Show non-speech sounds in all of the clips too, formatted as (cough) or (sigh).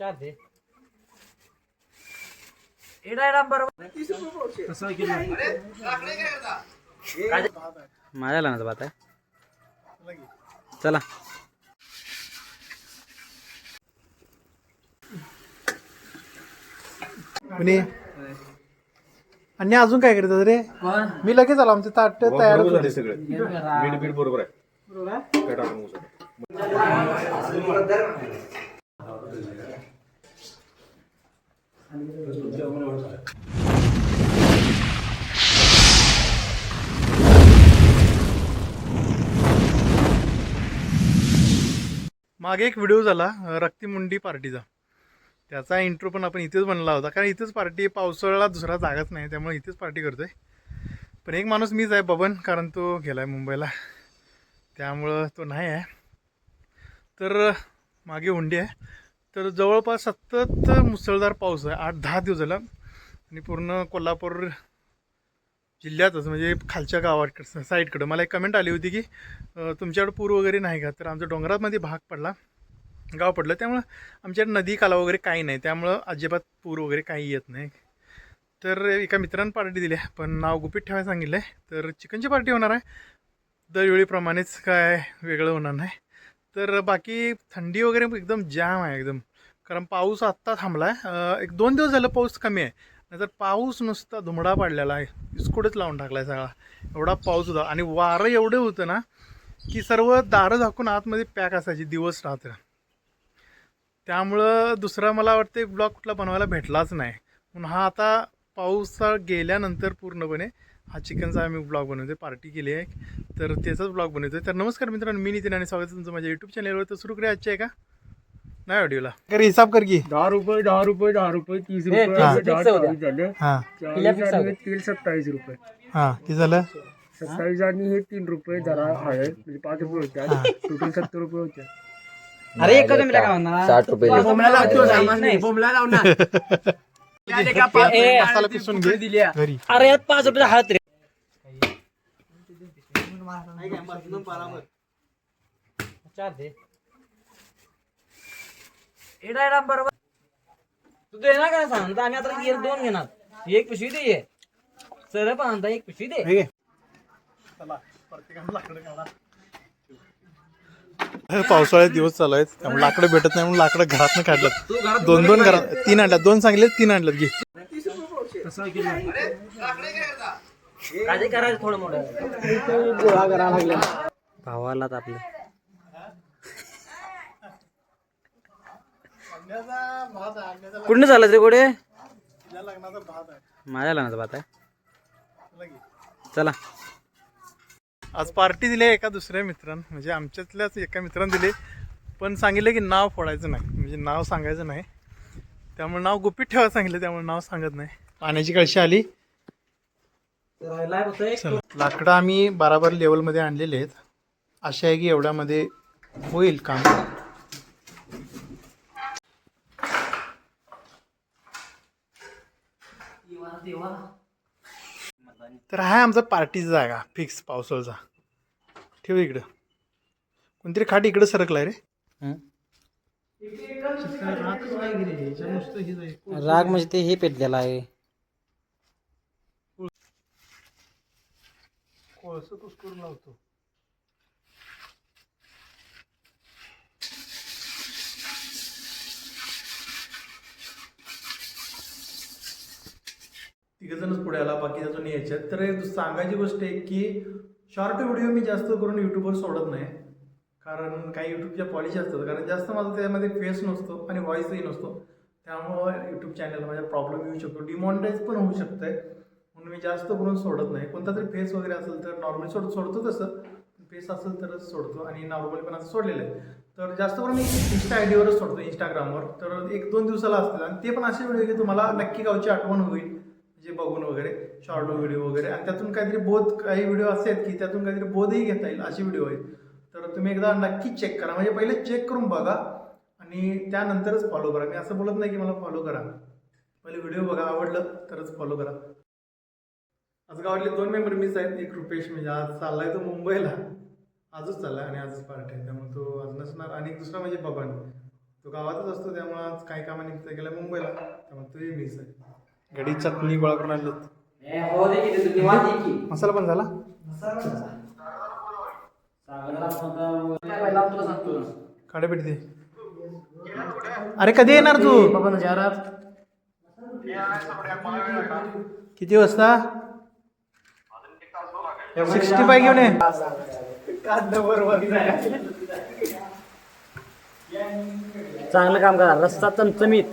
चार दे. माझ्या लग्नाचा बात आहे. चला. म्हणे आणि अजून काय करतात रे? मी लगेच आलो आमचे ताट तयार झाले सगळे. मीठ बीठ बरोबर आहे काय टाकून नको सगळं. मागे एक व्हिडिओ झाला रक्तीमुंडी पार्टीचा. त्याचा इंट्रो पण आपण इथेच बनला होता कारण इथेच पार्टी पावसाळ्याला दुसरा जागाच नाही त्यामुळे इथेच पार्टी करतोय. पण एक माणूस मीच आहे बबन कारण तो गेला आहे मुंबईला. त्यामुळं तो नाही आहे. तर मागे हुंडी आहे. तर जवळपास सतत मुसळधार पाऊस आहे. आठ दहा दिवस झाला. आणि पूर्ण कोल्हापूर जिल्ह्यातच म्हणजे खालच्या गावाकडं साईडकडं. मला एक कमेंट आली होती की तुमच्याकडं पूर वगैरे नाही का? तर आमच्या डोंगरामध्ये भाग पडला. गाव पडलं. त्यामुळं आमच्याकडे नदी काला वगैरे काही नाही. त्यामुळं अजिबात पूर वगैरे काही येत नाही. तर एका मित्रानं पार्टी दिली आहे. पण नाव गुपित ठेवायला सांगितलं आहे तर चिकनची पार्टी होणार आहे. दरवेळीप्रमाणेच काय वेगळं होणार नाही. तर बाकी थंडी वगैरे एकदम जाम आहे एकदम. कारण पाऊस आत्ता थांबला आहे एक दोन दिवस झालं पाऊस कमी आहे. नाहीतर पाऊस नुसता धुमडा पाडलेला आहे. इस्कुडच लावून टाकला आहे सगळा. एवढा पाऊस होता. आणि वारं एवढं होतं ना की सर्व दारं झाकून आतमध्ये पॅक असायची दिवस रात्र. त्यामुळं दुसरा मला वाटतं ब्लॉग कुठला बनवायला भेटलाच नाही. म्हणून हा आता पाऊस गेल्यानंतर पूर्णपणे हा चिकनचा आम्ही ब्लॉग बनवतोय. पार्टी केली आहे. तर त्याचाच ब्लॉग बनवतोय. तर नमस्कार मित्रांनो मी नितीन आणि स्वागत तुमचं माझ्या यूट्यूब चॅनलवर तर सुरू करूया आहे का? नाही ऑडिओला कर हिसाब कर की. दहा रुपये दहा रुपये दहा रुपये तीस रुपये हा. असं दहा fix होऊ द्या. चाळीस झाले. हाँ. चाळीस आणि हे तेल सत्तावीस रुपये. हाँ किती झालं? सत्तावीस आणि हे तीन रुपये जरा हळद म्हणजे पाच रुपये होत्या. टोटल सत्तर रुपये होत्या. अरे एकच मिनिट काय म्हणणार साठ रुपये दे. (laughs) ए, मसाला पिसून घे. घरी. अरे यात पाच रुपये हळद रे. चार दे. एडा एडा बरोबर. तू देणार सांग आम्ही आता एक दोन घेणार. एक पिशवी दे. ये. सर पण आणता एक पिशवी दे. हे घे. चला, प्रत्येकानं लाकडं काढा. हे पावसाळ्यात दिवस चालू आहेत त्यामुळे लाकडं भेटत नाही म्हणून लाकडं घरातनं काढलं दोन दोन घरात तीन आणल्यात. दोन सांगले तीन आणल्यात. घे. काय करायचं थोडं मोठं. भावाला तर कुठनं झालं रे गोडे? माझ्या लग्नाचा बात आहे. चला आज पार्टी दिली एका दुसऱ्या मित्रानं म्हणजे आमच्यातल्याच एका मित्रानं दिले. पण सांगितलं की नाव फोडायचं नाही म्हणजे नाव सांगायचं नाही. त्यामुळे नाव गुपित ठेवायला सांगितलं त्यामुळे नाव सांगत नाही. पाण्याची कळशी आली. लाकडं आम्ही बराबर लेवलमध्ये आणलेले आहेत. अशा आहे की एवढ्यामध्ये होईल काम. तर हा आहे आमचा पार्टीचा जागा फिक्स पावसाळचा. ठेव इकडं. कोणतरी खाट इकडं सरकलाय रे. हं? राग म्हणजे ते हे पेटलेलं आहे. कोळसं कुस्करून लावतो. तिघजणच पुढे आला बाकी अजून यायच्यात. तर सांगायची गोष्ट आहे की शॉर्ट व्हिडिओ मी जास्त करून यूट्यूबवर सोडत नाही. कारण काही यूट्यूबच्या पॉलिसी असतात. कारण जास्त माझा त्यामध्ये फेस नसतो आणि व्हॉईसही नसतो. त्यामुळं यूट्यूब चॅनल माझा प्रॉब्लेम येऊ शकतो. डिमॉनिटाईज पण होऊ शकतं आहे म्हणून मी जास्त करून सोडत नाही. कोणता तरी फेस वगैरे असेल तर नॉर्मली सोड सोडतो तसं. फेस असेल तरच सोडतो आणि नॉर्मल पण असं सोडलेलं आहे. तर जास्त करून मी इन्स्टा आय डीवरच सोडतो इंस्टाग्रामवर तर एक दोन दिवसाला असतात आणि ते पण असे व्हिडिओ की तुम्हाला नक्की गावची आठवण होईल. जे बघून वगैरे शॉर्ट व्हिडिओ वगैरे. आणि त्यातून काहीतरी बोध काही व्हिडिओ असे आहेत की त्यातून काहीतरी बोधही घेता येईल असे व्हिडिओ आहेत. तर तुम्ही एकदा नक्की चेक करा. म्हणजे पहिले चेक करून बघा आणि त्यानंतरच फॉलो करा. मी असं बोलत नाही की मला फॉलो करा. पहिले व्हिडिओ बघा आवडलं तरच फॉलो करा. आज गावातले दोन मेंबर मिस आहेत. एक रुपेश म्हणजे आज चाललाय तो मुंबईला. आजच चाललाय आणि आजच पार्टी आहे. त्यामुळे तो आज नसणार. आणि दुसरा म्हणजे बबन. तो गावातच असतो त्यामुळे आज काही कामानिमित्त गेला मुंबईला. त्यामुळे तोही मिस आहे. गडी चटणी गोळा करून आणलं मसाला पण झाला? काढे पेटी दे. अरे कधी येणार तू? किती वाजता? सिक्स्टी फाय घेऊन ये. चांगलं काम करा रस्ता चमचमीत.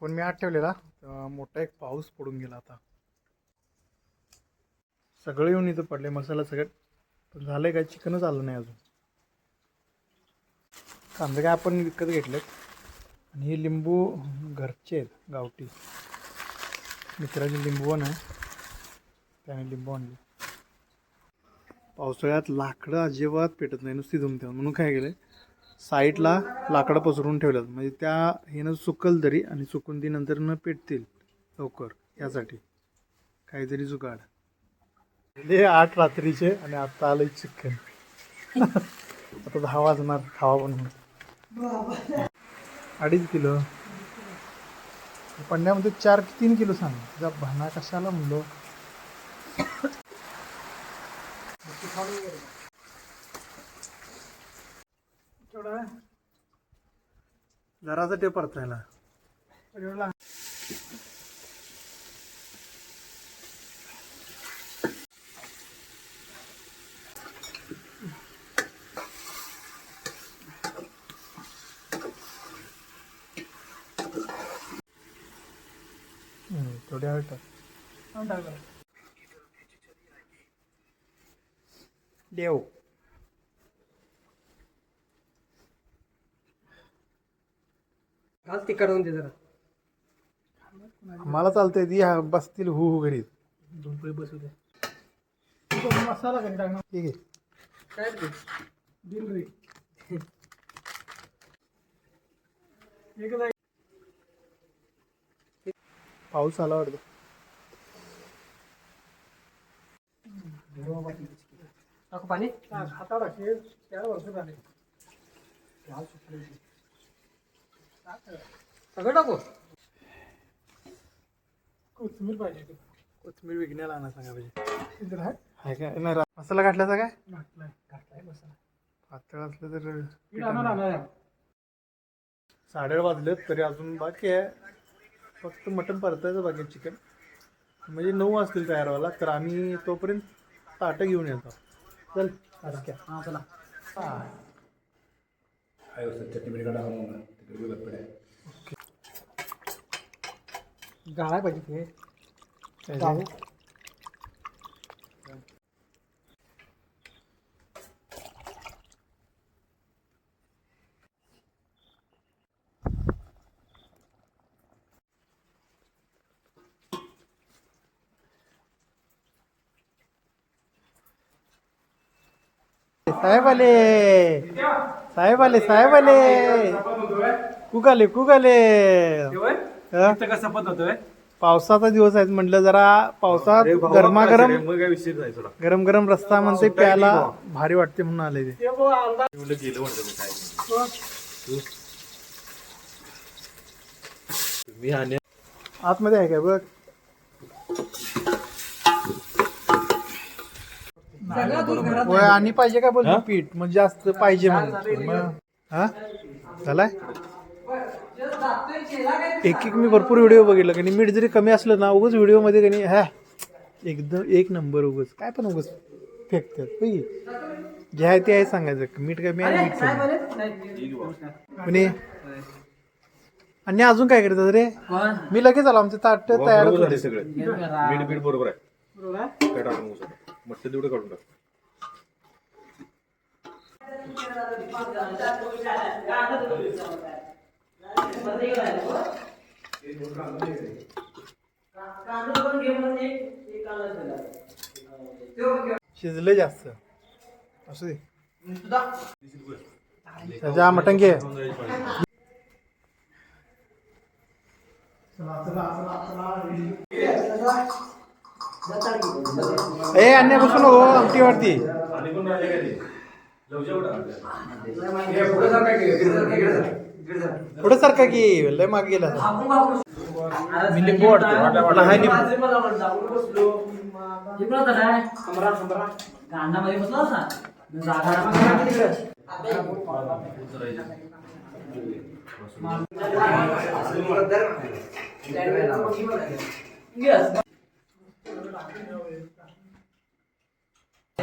फोन मी आत ठेवलेला. मोठा एक पाऊस पडून गेला आता. सगळे येऊन इथं पडले मसाला सगळं. पण झालंय काय? चिकनच आलं नाही अजून. कांदे काय आपण विकत घेतलेत. आणि हे लिंबू घरचे आहेत गावठी. मित्राचे लिंबू पण आहे त्याने लिंबू आणले. पावसाळ्यात लाकडं अजिबात पेटत नाही नुसती धुमते म्हणून काय केलं साईडला लाकडं पसरून ठेवल्यात. म्हणजे त्या हेनं सुकल तरी आणि सुकून ती नंतर न पेटतील लवकर यासाठी. काहीतरी जुगाड. हे आठ रात्रीचे आणि आता आलं चिकन. (laughs) आता दहा वाजणार खावा पण म्हणून. अडीच किलो. पन्न्यामध्ये चार तीन किलो सांग. जा भाना कशाला म्हणलो? जराचा ते परतायला. टाक देव. घाल ते काढून दे जरा. मला चालतंय ती हा बसतील हु हु घरी. बसू दे. मसाला कधी टाकणार ठीक आहे. काय ते? दिन रे (laughs) पाऊस आला वाटतं. पाणी. चार वर्ष झाले. सगळं टाकू? कोथिंबीर पाहिजे कोथिंबीर विकण्याला आणा सांगा पाहिजे. हाय. काय नाही रा- मसाला घातल्याचा काय? घातलाय घातलाय मसाला. पातळ असलं तर साडेआठ वाजलेत तरी अजून बाकी आहे. फक्त मटण परतायचं बाकी आहे चिकन. म्हणजे नऊ वाजतील तयार व्हायला तर आम्ही तोपर्यंत ताटं घेऊन येतो. चल. हा चला. गाळाय पाहिजे ते साहेब आले साहेब आले साहेब आले कुगाले. कुगाले हा? कसा पत होतोय पावसाचा दिवस आहे म्हटलं जरा. पावसात गरमागरम गरम गरम रस्ता म्हणते प्यायला भारी वाटते म्हणून आले ते. आतमध्ये आहे काय बघ? होय आणि पाहिजे काय बोल पीठ? मग जास्त पाहिजे म्हणून. मग हा? झालाय? एक एक मी भरपूर व्हिडिओ बघितलं की मीठ जरी कमी असलं ना उगच व्हिडिओमध्ये कणी हा एकदम एक नंबर उगच. काय पण उगच फेकतात? जे आहे ते आहे सांगायचं मीठ कमी आहे मीठ कमी. आणि अजून काय करतात रे? मी लगेच आलो आमचे ताट तयार झाले सगळे. मीठ बीठ बरोबर आहे. काय तेवढं काढून टाक शिजले जास्त. असू दे. त्याच्या मटण घे. चला चला चला चला ए अन्य बसू नको आमटी वाटती आणि पण राहिले काय ते लवच्या उडा पुढे सारखा की लय मागे गेला. मी लिंबू वाटतो लिंबू कांदामध्ये बसला ना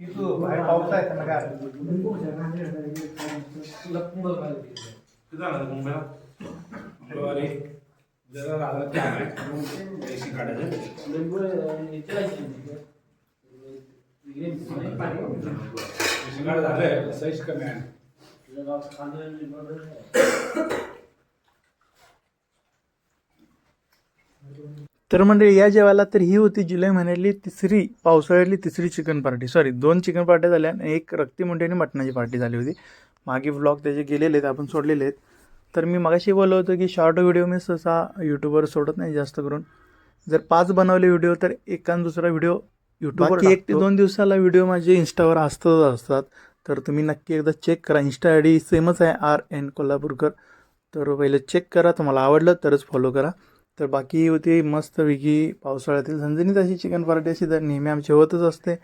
लाडू बाहेर पाऊस आहे थंडगार. मुंबईला जरा लागलं ते आहे. पैसे काढायचे. पैसे काढ झालंय साईज कमी आहे तर म्हणजे या जेवायला तर ही होती जुलै महिन्यातली तिसरी पावसाळ्यातली तिसरी चिकन पार्टी सॉरी दोन चिकन पार्ट्या झाल्या आणि एक रक्तीमुंडी आणि मटणाची पार्टी झाली होती. मागे व्लॉग त्याचे गेलेले आहेत आपण सोडलेले आहेत. तर मी मगाशी बोललो होतो की शॉर्ट व्हिडिओ मी सहसा यूट्यूबवर सोडत नाही जास्त करून. जर पाच बनवले व्हिडिओ तर एका आणि दुसरा व्हिडिओ यूट्यूब बाकी एक ते दोन दिवसाला व्हिडिओ माझे इंस्टावर असतच असतात. तर तुम्ही नक्की एकदा चेक करा. इंस्टा आय डी सेमच आहे आर एन कोल्हापूरकर. तर पहिले चेक करा तुम्हाला आवडलं तरच फॉलो करा. तर बाकी होती मस्तपैकी पावसाळ्यातील झणझणीत अशी चिकन पराठी अशी तर नेहमी आमची होतच असते.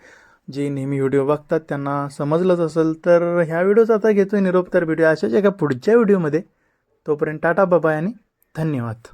जे नेहमी व्हिडिओ बघतात त्यांना समजलंच असेल. तर ह्या व्हिडिओचा आता घेतो निरोप. तर व्हिडिओ अशाच एका पुढच्या व्हिडिओमध्ये. तोपर्यंत टाटा बाबा आणि धन्यवाद.